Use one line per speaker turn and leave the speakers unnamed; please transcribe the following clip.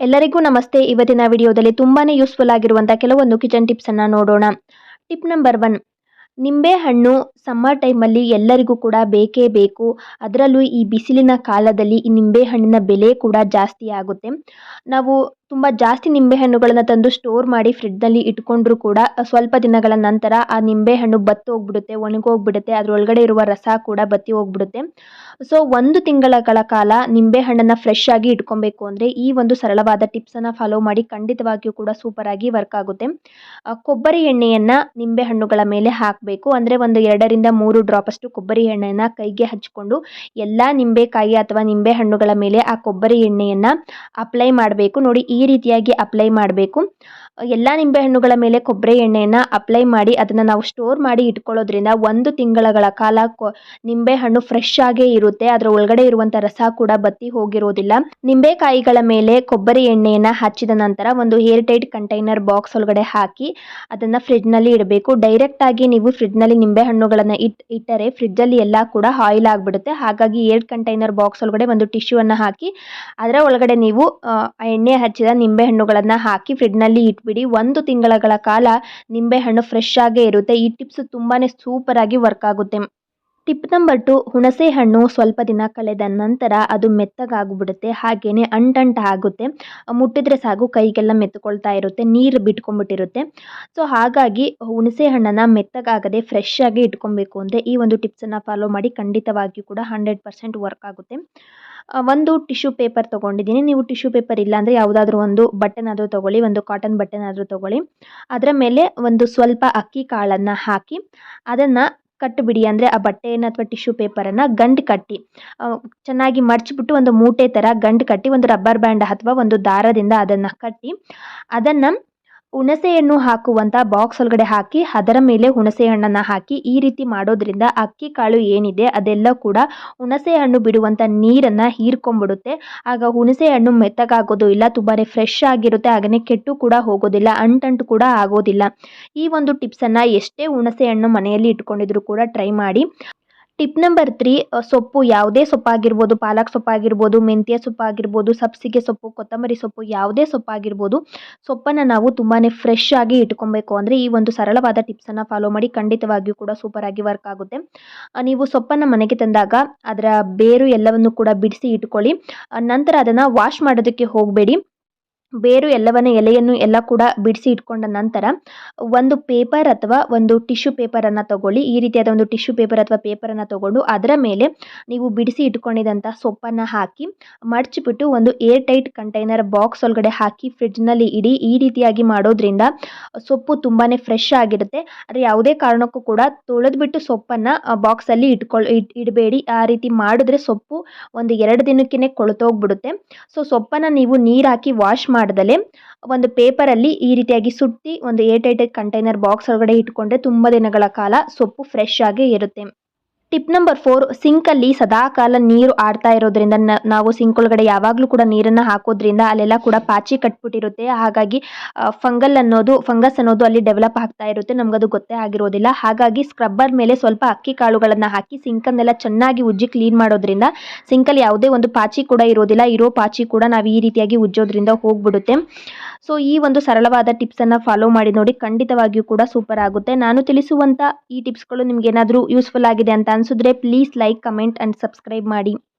ಎಲ್ಲರಿಗೂ ನಮಸ್ತೆ. ಇವತ್ತಿನ ವಿಡಿಯೋದಲ್ಲಿ ತುಂಬಾ ಯೂಸ್ಫುಲ್ ಆಗಿರುವಂಥ ಕೆಲವೊಂದು ಕಿಚನ್ ಟಿಪ್ಸನ್ನು ನೋಡೋಣ. ಟಿಪ್ ನಂಬರ್ ಒನ್ ನಿಂಬೆಹಣ್ಣು ಸಮ್ಮರ್ ಟೈಮಲ್ಲಿ ಎಲ್ಲರಿಗೂ ಕೂಡ ಬೇಕೇ ಬೇಕು. ಅದರಲ್ಲೂ ಈ ಬಿಸಿಲಿನ ಕಾಲದಲ್ಲಿ ಈ ನಿಂಬೆಹಣ್ಣಿನ ಬೆಲೆ ಕೂಡ ಜಾಸ್ತಿ ಆಗುತ್ತೆ. ನಾವು ತುಂಬ ಜಾಸ್ತಿ ನಿಂಬೆಹಣ್ಣುಗಳನ್ನು ತಂದು ಸ್ಟೋರ್ ಮಾಡಿ ಫ್ರಿಡ್ಜ್ನಲ್ಲಿ ಇಟ್ಕೊಂಡ್ರೂ ಕೂಡ ಸ್ವಲ್ಪ ದಿನಗಳ ನಂತರ ಆ ನಿಂಬೆಹಣ್ಣು ಬತ್ತಿ ಹೋಗ್ಬಿಡುತ್ತೆ ಒಣಗೋಗ್ಬಿಡುತ್ತೆ, ಅದರೊಳಗಡೆ ಇರುವ ರಸ ಕೂಡ ಬತ್ತಿ ಹೋಗ್ಬಿಡುತ್ತೆ. ಸೊ ಒಂದು ತಿಂಗಳಗಳ ಕಾಲ ನಿಂಬೆಹಣ್ಣನ್ನು ಫ್ರೆಶ್ ಆಗಿ ಇಟ್ಕೊಬೇಕು ಅಂದರೆ ಈ ಒಂದು ಸರಳವಾದ ಟಿಪ್ಸನ್ನು ಫಾಲೋ ಮಾಡಿ ಖಂಡಿತವಾಗಿಯೂ ಕೂಡ ಸೂಪರಾಗಿ ವರ್ಕ್ ಆಗುತ್ತೆ. ಕೊಬ್ಬರಿ ಎಣ್ಣೆಯನ್ನು ನಿಂಬೆಹಣ್ಣುಗಳ ಮೇಲೆ ಹಾಕಬೇಕು. ಅಂದರೆ ಒಂದು ಎರಡರಿಂದ ಮೂರು ಡ್ರಾಪಷ್ಟು ಕೊಬ್ಬರಿ ಎಣ್ಣೆಯನ್ನು ಕೈಗೆ ಹಚ್ಚಿಕೊಂಡು ಎಲ್ಲ ನಿಂಬೆಕಾಯಿ ಅಥವಾ ನಿಂಬೆಹಣ್ಣುಗಳ ಮೇಲೆ ಆ ಕೊಬ್ಬರಿ ಎಣ್ಣೆಯನ್ನು ಅಪ್ಲೈ ಮಾಡಬೇಕು. ನೋಡಿ ರೀತಿಯಾಗಿ ಅಪ್ಲೈ ಮಾಡಬೇಕು. ಎಲ್ಲ ನಿಂಬೆಹಣ್ಣುಗಳ ಮೇಲೆ ಕೊಬ್ಬರಿ ಎಣ್ಣೆಯನ್ನು ಅಪ್ಲೈ ಮಾಡಿ ಅದನ್ನು ನಾವು ಸ್ಟೋರ್ ಮಾಡಿ ಇಟ್ಕೊಳ್ಳೋದ್ರಿಂದ ಒಂದು ತಿಂಗಳಗಳ ಕಾಲ ಕೊ ನಿಂಬೆಹಣ್ಣು ಫ್ರೆಶ್ ಆಗೇ ಇರುತ್ತೆ. ಅದರ ಒಳಗಡೆ ಇರುವಂಥ ರಸ ಕೂಡ ಬತ್ತಿ ಹೋಗಿರೋದಿಲ್ಲ. ನಿಂಬೆಕಾಯಿಗಳ ಮೇಲೆ ಕೊಬ್ಬರಿ ಎಣ್ಣೆಯನ್ನು ಹಚ್ಚಿದ ನಂತರ ಒಂದು ಏರ್ ಟೈಟ್ ಕಂಟೈನರ್ ಬಾಕ್ಸ್ ಒಳಗಡೆ ಹಾಕಿ ಅದನ್ನು ಫ್ರಿಡ್ಜ್ನಲ್ಲಿ ಇಡಬೇಕು. ಡೈರೆಕ್ಟಾಗಿ ನೀವು ಫ್ರಿಡ್ಜ್ನಲ್ಲಿ ನಿಂಬೆಹಣ್ಣುಗಳನ್ನು ಇಟ್, ಇಟ್ಟರೆ ಫ್ರಿಡ್ಜಲ್ಲಿ ಎಲ್ಲ ಕೂಡ ಆಯಿಲ್ ಆಗಿಬಿಡುತ್ತೆ. ಹಾಗಾಗಿ ಏರ್ ಕಂಟೈನರ್ ಬಾಕ್ಸ್ ಒಳಗಡೆ ಒಂದು ಟಿಶ್ಯೂವನ್ನು ಹಾಕಿ, ಅದರ ಒಳಗಡೆ ನೀವು ಎಣ್ಣೆ ಹಚ್ಚಿದ ನಿಂಬೆಹಣ್ಣುಗಳನ್ನು ಹಾಕಿ ಫ್ರಿಡ್ಜ್ನಲ್ಲಿ ಇಟ್ಬಿಡಿ ಒಂದು ತಿಂಗಳ ಕಾಲ ನಿಂಬೆಹಣ್ಣು ಫ್ರೆಶ್ ಆಗೇ ಇರುತ್ತೆ. ಈ ಟಿಪ್ಸ್ ತುಂಬಾ ಸೂಪರಾಗಿ ವರ್ಕ್ ಆಗುತ್ತೆ. ಟಿಪ್ ನಂಬರ್ ಟು ಹುಣಸೆ ಹಣ್ಣು ಸ್ವಲ್ಪ ದಿನ ಕಳೆದ ನಂತರ ಅದು ಮೆತ್ತಗಾಗ್ಬಿಡುತ್ತೆ. ಹಾಗೆಯೇ ಅಂಟಂಟ ಆಗುತ್ತೆ. ಮುಟ್ಟಿದ್ರೆ ಸಾಕು, ಕೈಗೆಲ್ಲ ಮೆತ್ತಕೊಳ್ತಾ ಇರುತ್ತೆ, ನೀರು ಬಿಟ್ಕೊಂಡ್ಬಿಟ್ಟಿರುತ್ತೆ. ಸೊ ಹಾಗಾಗಿ ಹುಣಸೆ ಹಣ್ಣನ್ನು ಮೆತ್ತಗಾಗದೆ ಫ್ರೆಶ್ ಆಗಿ ಇಟ್ಕೊಬೇಕು ಅಂದರೆ ಈ ಒಂದು ಟಿಪ್ಸನ್ನು ಫಾಲೋ ಮಾಡಿ ಖಂಡಿತವಾಗಿಯೂ ಕೂಡ ಹಂಡ್ರೆಡ್ ಪರ್ಸೆಂಟ್ ವರ್ಕ್ ಆಗುತ್ತೆ. ಒಂದು ಟಿಶ್ಯೂ ಪೇಪರ್ ತೊಗೊಂಡಿದ್ದೀನಿ. ನೀವು ಟಿಶ್ಯೂ ಪೇಪರ್ ಇಲ್ಲ ಅಂದರೆ ಯಾವುದಾದ್ರೂ ಒಂದು ಬಟ್ಟೆನಾದರೂ ತೊಗೊಳ್ಳಿ, ಒಂದು ಕಾಟನ್ ಬಟ್ಟೆನಾದರೂ ತೊಗೊಳ್ಳಿ. ಅದರ ಮೇಲೆ ಒಂದು ಸ್ವಲ್ಪ ಅಕ್ಕಿ ಕಾಳನ್ನು ಹಾಕಿ, ಅದನ್ನು ಕಟ್ಟಿಬಿಡಿ ಅಂದರೆ ಆ ಬಟ್ಟೆಯನ್ನು ಅಥವಾ ಟಿಶ್ಯೂ ಪೇಪರನ್ನು ಗಂಟು ಕಟ್ಟಿ ಚೆನ್ನಾಗಿ ಮಡಚಿಬಿಟ್ಟು ಒಂದು ಮೂಟೆ ಥರ ಗಂಟು ಕಟ್ಟಿ, ಒಂದು ರಬ್ಬರ್ ಬ್ಯಾಂಡ್ ಅಥವಾ ಒಂದು ದಾರದಿಂದ ಅದನ್ನು ಕಟ್ಟಿ, ಅದನ್ನು ಹುಣಸೆಹಣ್ಣು ಹಾಕುವಂಥ ಬಾಕ್ಸ್ ಒಳಗಡೆ ಹಾಕಿ, ಅದರ ಮೇಲೆ ಹುಣಸೆ ಹಣ್ಣನ್ನು ಹಾಕಿ, ಈ ರೀತಿ ಮಾಡೋದ್ರಿಂದ ಅಕ್ಕಿ ಕಾಳು ಏನಿದೆ ಅದೆಲ್ಲ ಕೂಡ ಹುಣಸೆ ಹಣ್ಣು ಬಿಡುವಂಥ ನೀರನ್ನು ಹೀರ್ಕೊಂಡ್ಬಿಡುತ್ತೆ. ಆಗ ಹುಣಸೆ ಹಣ್ಣು ಮೆತ್ತಗಾಗೋದು ಇಲ್ಲ ತುಂಬಾ ಫ್ರೆಶ್ ಆಗಿರುತ್ತೆ ಹಾಗೆಯೇ ಕೆಟ್ಟು ಕೂಡ ಹೋಗೋದಿಲ್ಲ, ಅಂಟಂಟು ಕೂಡ ಆಗೋದಿಲ್ಲ. ಈ ಒಂದು ಟಿಪ್ಸನ್ನು ಎಷ್ಟೇ ಹುಣಸೆ ಹಣ್ಣು ಮನೆಯಲ್ಲಿ ಇಟ್ಕೊಂಡಿದ್ರು ಕೂಡ ಟ್ರೈ ಮಾಡಿ. ಟಿಪ್ ನಂಬರ್ ತ್ರೀ ಸೊಪ್ಪು ಯಾವುದೇ ಸೊಪ್ಪಾಗಿರ್ಬೋದು, ಪಾಲಕ್ ಸೊಪ್ಪಾಗಿರ್ಬೋದು, ಮೆಂತ್ಯ ಸೊಪ್ಪಾಗಿರ್ಬೋದು, ಸಬ್ಸಿಗೆ ಸೊಪ್ಪು, ಕೊತ್ತಂಬರಿ ಸೊಪ್ಪು ಯಾವುದೇ ಸೊಪ್ಪಾಗಿರ್ಬೋದು, ಸೊಪ್ಪನ್ನು ನಾವು ತುಂಬಾ ಫ್ರೆಶ್ ಆಗಿ ಇಟ್ಕೊಬೇಕು. ಅಂದರೆ ಈ ಒಂದು ಸರಳವಾದ ಟಿಪ್ಸನ್ನು ಫಾಲೋ ಮಾಡಿ ಖಂಡಿತವಾಗಿಯೂ ಕೂಡ ಸೂಪರಾಗಿ ವರ್ಕ್ ಆಗುತ್ತೆ. ನೀವು ಸೊಪ್ಪನ್ನು ಮನೆಗೆ ತಂದಾಗ ಅದರ ಬೇರು ಎಲ್ಲವನ್ನು ಕೂಡ ಬಿಡಿಸಿ ಇಟ್ಕೊಳ್ಳಿ. ನಂತರ ಅದನ್ನು ವಾಶ್ ಮಾಡೋದಕ್ಕೆ ಹೋಗಬೇಡಿ. ಬೇರು ಎಲ್ಲವನ್ನ ಎಲೆಯನ್ನು ಎಲ್ಲ ಕೂಡ ಬಿಡಿಸಿ ಇಟ್ಕೊಂಡ ನಂತರ ಒಂದು ಪೇಪರ್ ಅಥವಾ ಒಂದು ಟಿಶ್ಯೂ ಪೇಪರನ್ನು ತಗೊಳ್ಳಿ. ಈ ರೀತಿಯಾದ ಒಂದು ಟಿಶ್ಯೂ ಪೇಪರ್ ಅಥವಾ ಪೇಪರನ್ನು ತಗೊಂಡು ಅದರ ಮೇಲೆ ನೀವು ಬಿಡಿಸಿ ಇಟ್ಕೊಂಡಿದ್ದಂಥ ಸೊಪ್ಪನ್ನು ಹಾಕಿ ಮಡಚಿಬಿಟ್ಟು ಒಂದು ಏರ್ ಟೈಟ್ ಕಂಟೈನರ್ ಬಾಕ್ಸ್ ಒಳಗಡೆ ಹಾಕಿ ಫ್ರಿಡ್ಜ್ನಲ್ಲಿ ಇಡಿ. ಈ ರೀತಿಯಾಗಿ ಮಾಡೋದ್ರಿಂದ ಸೊಪ್ಪು ತುಂಬಾ ಫ್ರೆಶ್ ಆಗಿರುತ್ತೆ. ಆದರೆ ಯಾವುದೇ ಕಾರಣಕ್ಕೂ ಕೂಡ ತೊಳೆದ್ಬಿಟ್ಟು ಸೊಪ್ಪನ್ನು ಬಾಕ್ಸಲ್ಲಿ ಇಟ್ಕೊಳ್ ಇಟ್ ಇಡಬೇಡಿ. ಆ ರೀತಿ ಮಾಡಿದ್ರೆ ಸೊಪ್ಪು ಒಂದು ಎರಡು ದಿನಕ್ಕೇ ಕೊಳತೋಗ್ಬಿಡುತ್ತೆ. ಸೊ ಸೊಪ್ಪನ್ನು ನೀವು ನೀರು ಹಾಕಿ ವಾಶ್ ಮಾಡ್ದಲೆ ಒಂದು ಪೇಪರಲ್ಲಿ ಈ ರೀತಿಯಾಗಿ ಸುತ್ತಿ ಒಂದು ಏರ್ ಟೈಟ್ ಕಂಟೈನರ್ ಬಾಕ್ಸ್ ಒಳಗಡೆ ಇಟ್ಕೊಂಡ್ರೆ ತುಂಬ ದಿನಗಳ ಕಾಲ ಸೊಪ್ಪು ಫ್ರೆಶ್ ಆಗಿ ಇರುತ್ತೆ. ಟಿಪ್ ನಂಬರ್ ಫೋರ್ ಸಿಂಕಲ್ಲಿ ಸದಾಕಾಲ ನೀರು ಆಡ್ತಾ ಇರೋದ್ರಿಂದ ನಾವು ಸಿಂಕ್ ಒಳಗಡೆ ಯಾವಾಗಲೂ ಕೂಡ ನೀರನ್ನು ಹಾಕೋದ್ರಿಂದ ಅಲ್ಲೆಲ್ಲ ಕೂಡ ಪಾಚಿ ಕಟ್ಬಿಟ್ಟಿರುತ್ತೆ. ಹಾಗಾಗಿ ಫಂಗಲ್ ಅನ್ನೋದು ಫಂಗಸ್ ಅನ್ನೋದು ಅಲ್ಲಿ ಡೆವಲಪ್ ಆಗ್ತಾ ಇರುತ್ತೆ. ನಮಗದು ಗೊತ್ತೇ ಆಗಿರೋದಿಲ್ಲ. ಹಾಗಾಗಿ ಸ್ಕ್ರಬ್ಬರ್ ಮೇಲೆ ಸ್ವಲ್ಪ ಅಕ್ಕಿ ಕಾಳುಗಳನ್ನು ಹಾಕಿ ಸಿಂಕನ್ನೆಲ್ಲ ಚೆನ್ನಾಗಿ ಉಜ್ಜಿ ಕ್ಲೀನ್ ಮಾಡೋದ್ರಿಂದ ಸಿಂಕಲ್ಲಿ ಯಾವುದೇ ಒಂದು ಪಾಚಿ ಕೂಡ ಇರೋದಿಲ್ಲ. ಇರೋ ಪಾಚಿ ಕೂಡ ನಾವು ಈ ರೀತಿಯಾಗಿ ಉಜ್ಜೋದ್ರಿಂದ ಹೋಗ್ಬಿಡುತ್ತೆ. ಸೊ ಈ ಒಂದು ಸರಳವಾದ ಟಿಪ್ಸನ್ನು ಫಾಲೋ ಮಾಡಿ ನೋಡಿ ಖಂಡಿತವಾಗಿಯೂ ಕೂಡ ಸೂಪರ್ ಆಗುತ್ತೆ. ನಾನು ತಿಳಿಸುವಂಥ ಈ ಟಿಪ್ಸ್ಗಳು ನಿಮ್ಗೆ ಏನಾದರೂ ಯೂಸ್ಫುಲ್ ಆಗಿದೆ ಅಂತ ಅನಿಸಿದ್ರೆ please like comment and subscribe ಮಾಡಿ.